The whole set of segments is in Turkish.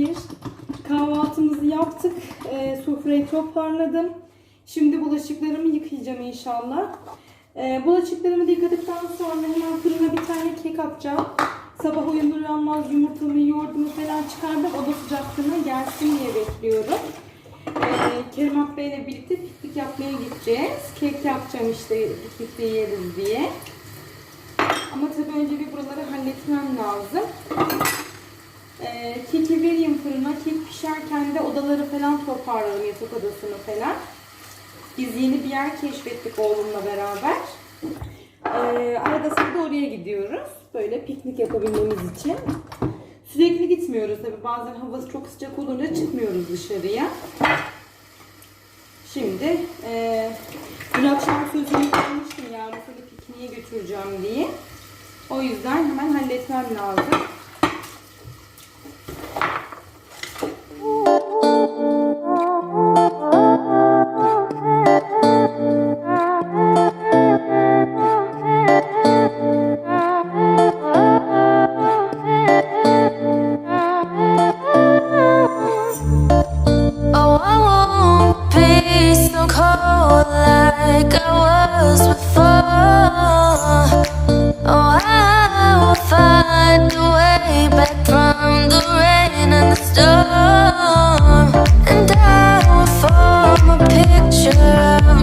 11. Kahvaltımızı yaptık. Ee, sofrayı toparladım. Şimdi bulaşıklarımı yıkayacağım inşallah. Ee, bulaşıklarımı da yıkadıktan sonra hemen fırına bir tane kek atacağım. Sabah uyanır uyanmaz yumurtamı, yoğurdumu falan çıkardım. Oda sıcaklığına gelsin diye bekliyorum. Ee, Kerim Ak Bey'le birlikte piknik yapmaya gideceğiz. Kek yapacağım işte piknikte yeriz diye. Ama tabii önce bir buraları halletmem lazım. Ee, keki vereyim fırına. Kek pişerken de odaları falan toparlarım yatak odasını falan. Biz yeni bir yer keşfettik oğlumla beraber. Ee, arada sırada oraya gidiyoruz. Böyle piknik yapabilmemiz için. Sürekli gitmiyoruz tabii. Bazen havası çok sıcak olunca çıkmıyoruz dışarıya. Şimdi e, dün akşam sözümü vermiştim yarın seni pikniğe götüreceğim diye. O yüzden hemen halletmem lazım.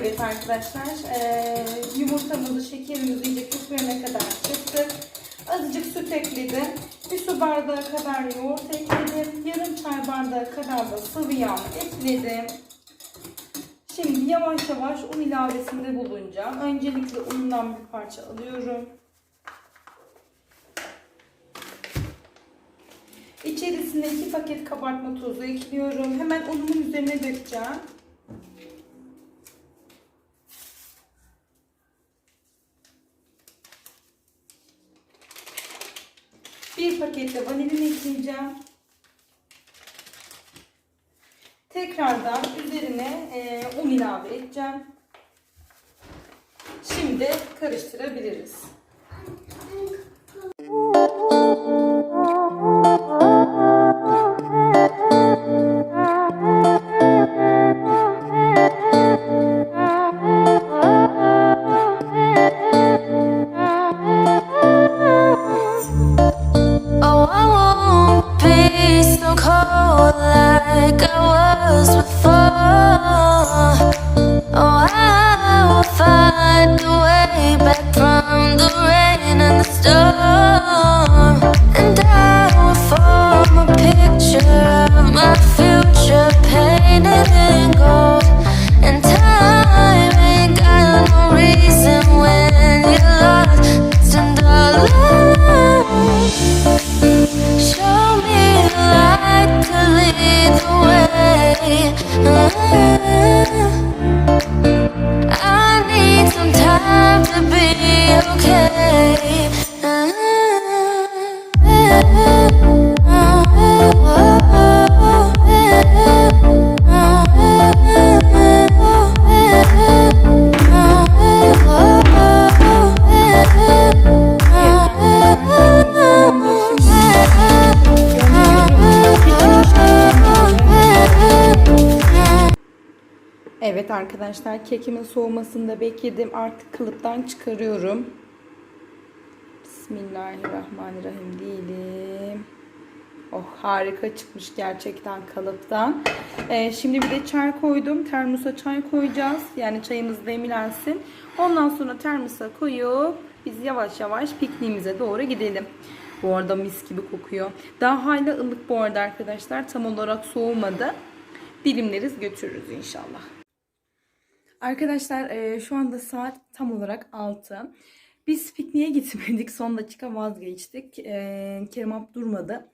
Evet arkadaşlar, eee yumurtamızı, şekerimizi iyice köpürene kadar kıstık. Azıcık süt ekledim. Bir su bardağı kadar yoğurt ekledim. Yarım çay bardağı kadar da sıvı yağ ekledim. Şimdi yavaş yavaş un ilavesinde bulunacağım. Öncelikle undan bir parça alıyorum. İçerisine iki paket kabartma tozu ekliyorum. Hemen unumun üzerine dökeceğim. Bir paket de vanilin ekleyeceğim. Tekrardan üzerine e, un ilave edeceğim. Şimdi karıştırabiliriz. I need some time to be okay. Evet arkadaşlar kekimin soğumasını da bekledim. Artık kılıptan çıkarıyorum. Bismillahirrahmanirrahim diyelim. Oh harika çıkmış gerçekten kalıptan. Ee, şimdi bir de çay koydum. Termosa çay koyacağız. Yani çayımız demlensin. Ondan sonra termosa koyup biz yavaş yavaş pikniğimize doğru gidelim. Bu arada mis gibi kokuyor. Daha hala ılık bu arada arkadaşlar. Tam olarak soğumadı. Dilimleriz götürürüz inşallah. Arkadaşlar e, şu anda saat tam olarak 6. Biz pikniğe gitmedik. Son dakika vazgeçtik. E, Kerim Alp durmadı.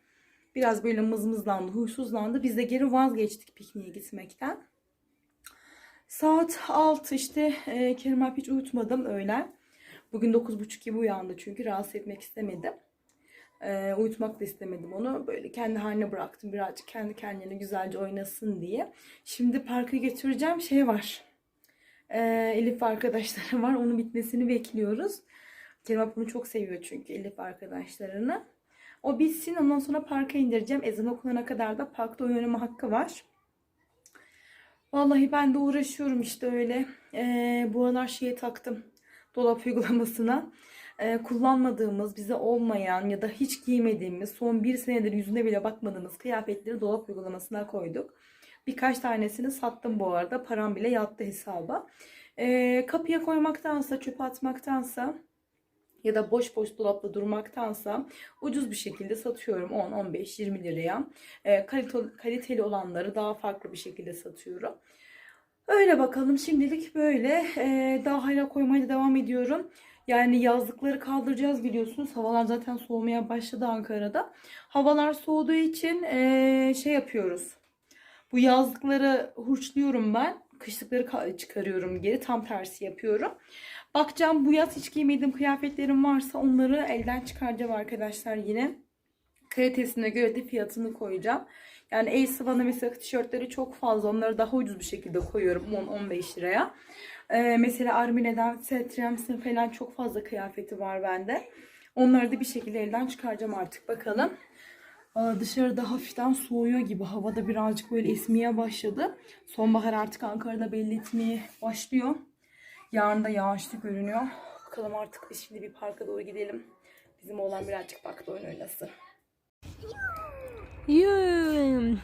Biraz böyle mızmızlandı, huysuzlandı. Biz de geri vazgeçtik pikniğe gitmekten. Saat 6 işte e, Kerim Alp hiç uyutmadım öğlen. Bugün 9.30 gibi uyandı çünkü rahatsız etmek istemedim. E, uyutmak da istemedim onu. Böyle kendi haline bıraktım. Birazcık kendi kendine güzelce oynasın diye. Şimdi parka götüreceğim şey var. Ee, Elif arkadaşları var. Onun bitmesini bekliyoruz. Kerem bunu çok seviyor çünkü Elif arkadaşlarını. O bitsin ondan sonra parka indireceğim. Ezan okunana kadar da parkta oyun oynama hakkı var. Vallahi ben de uğraşıyorum işte öyle. Ee, bu aralar şeye taktım. Dolap uygulamasına. Ee, kullanmadığımız, bize olmayan ya da hiç giymediğimiz, son bir senedir yüzüne bile bakmadığımız kıyafetleri dolap uygulamasına koyduk. Birkaç tanesini sattım bu arada. Param bile yattı hesaba. Ee, kapıya koymaktansa, çöpe atmaktansa ya da boş boş dolapta durmaktansa ucuz bir şekilde satıyorum 10, 15, 20 liraya. Ee, kalite, kaliteli olanları daha farklı bir şekilde satıyorum. Öyle bakalım şimdilik böyle. Ee, daha hala koymaya devam ediyorum. Yani yazlıkları kaldıracağız biliyorsunuz. Havalar zaten soğumaya başladı Ankara'da. Havalar soğuduğu için ee, şey yapıyoruz. Bu yazlıkları hurçluyorum ben. Kışlıkları ka- çıkarıyorum geri. Tam tersi yapıyorum. Bakacağım bu yaz hiç giymediğim kıyafetlerim varsa onları elden çıkaracağım arkadaşlar yine. Kalitesine göre de fiyatını koyacağım. Yani Ace bana mesela tişörtleri çok fazla. Onları daha ucuz bir şekilde koyuyorum 10-15 liraya. Ee, mesela Armine'den, Setrems'in falan çok fazla kıyafeti var bende. Onları da bir şekilde elden çıkaracağım artık bakalım. Aa, Dışarıda hafiften soğuyor gibi. Havada birazcık böyle esmeye başladı. Sonbahar artık Ankara'da belli etmeye başlıyor. Yarın da yağışlı görünüyor. Bakalım artık biz şimdi bir parka doğru gidelim. Bizim oğlan birazcık parkta oyun oynasın.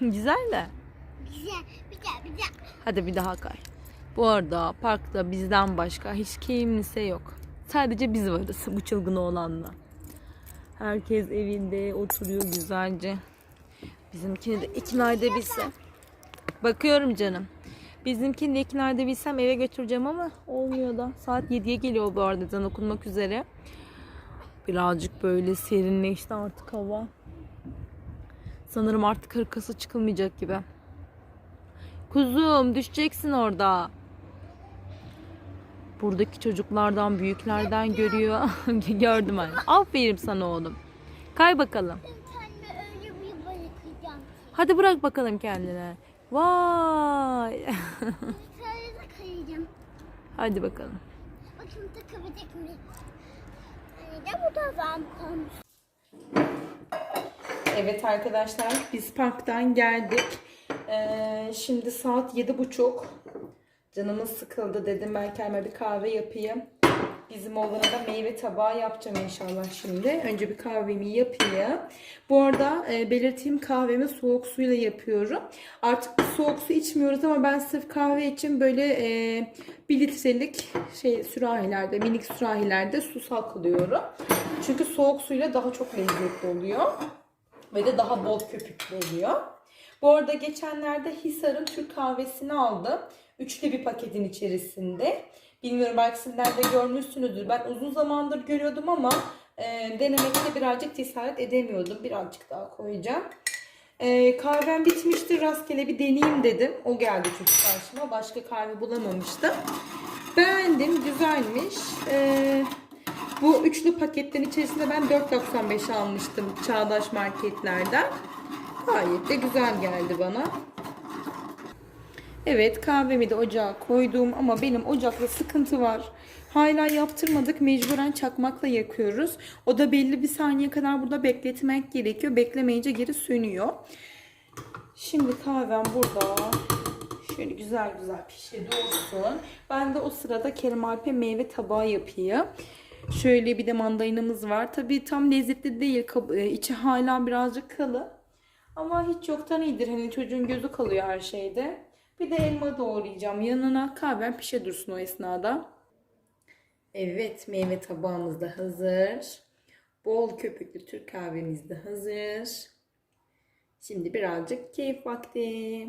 Güzel de. Güzel, güzel, güzel. Hadi bir daha kay. Bu arada parkta bizden başka hiç kimse yok. Sadece biz varız bu çılgın oğlanla. Herkes evinde oturuyor güzelce. Bizimkini de ikna edebilsem. Bakıyorum canım. Bizimkini de ikna edebilsem eve götüreceğim ama olmuyor da. Saat 7'ye geliyor bu arada ezan okunmak üzere. Birazcık böyle serinleşti artık hava. Sanırım artık hırkası çıkılmayacak gibi. Kuzum düşeceksin orada. Buradaki çocuklardan, büyüklerden görüyor. Gördüm anne. Aferin sana oğlum. Kay bakalım. Hadi bırak bakalım kendine. Vay. Hadi bakalım. Hani. Evet arkadaşlar biz parktan geldik. Ee, şimdi saat yedi buçuk. Canımız sıkıldı dedim ben kendime bir kahve yapayım. Bizim oğlana da meyve tabağı yapacağım inşallah şimdi. Önce bir kahvemi yapayım. Bu arada e, belirteyim kahvemi soğuk suyla yapıyorum. Artık soğuk su içmiyoruz ama ben sırf kahve için böyle e, bir litrelik şey sürahilerde, minik sürahilerde su saklıyorum. Çünkü soğuk suyla daha çok lezzetli oluyor ve de daha bol köpüklü oluyor. Bu arada geçenlerde Hisar'ın Türk kahvesini aldım. Üçlü bir paketin içerisinde. Bilmiyorum belki sizler de görmüşsünüzdür. Ben uzun zamandır görüyordum ama e, denemekte birazcık cesaret edemiyordum. Birazcık daha koyacağım. E, kahvem bitmişti. Rastgele bir deneyeyim dedim. O geldi çünkü karşıma. Başka kahve bulamamıştım. Beğendim. Güzelmiş. E, bu üçlü paketlerin içerisinde ben 4.95 almıştım Çağdaş marketlerden. Gayet de güzel geldi bana. Evet kahvemi de ocağa koydum ama benim ocakta sıkıntı var. Hala yaptırmadık mecburen çakmakla yakıyoruz. O da belli bir saniye kadar burada bekletmek gerekiyor. Beklemeyince geri sönüyor. Şimdi kahvem burada. Şöyle güzel güzel pişti olsun. Ben de o sırada Kerim Alp'e meyve tabağı yapayım. Şöyle bir de mandalinamız var. Tabii tam lezzetli değil. E, içi hala birazcık kalın. Ama hiç yoktan iyidir. Hani çocuğun gözü kalıyor her şeyde. Bir de elma doğrayacağım. Yanına kahvem pişe dursun o esnada. Evet meyve tabağımız da hazır. Bol köpüklü Türk kahvemiz de hazır. Şimdi birazcık keyif vakti.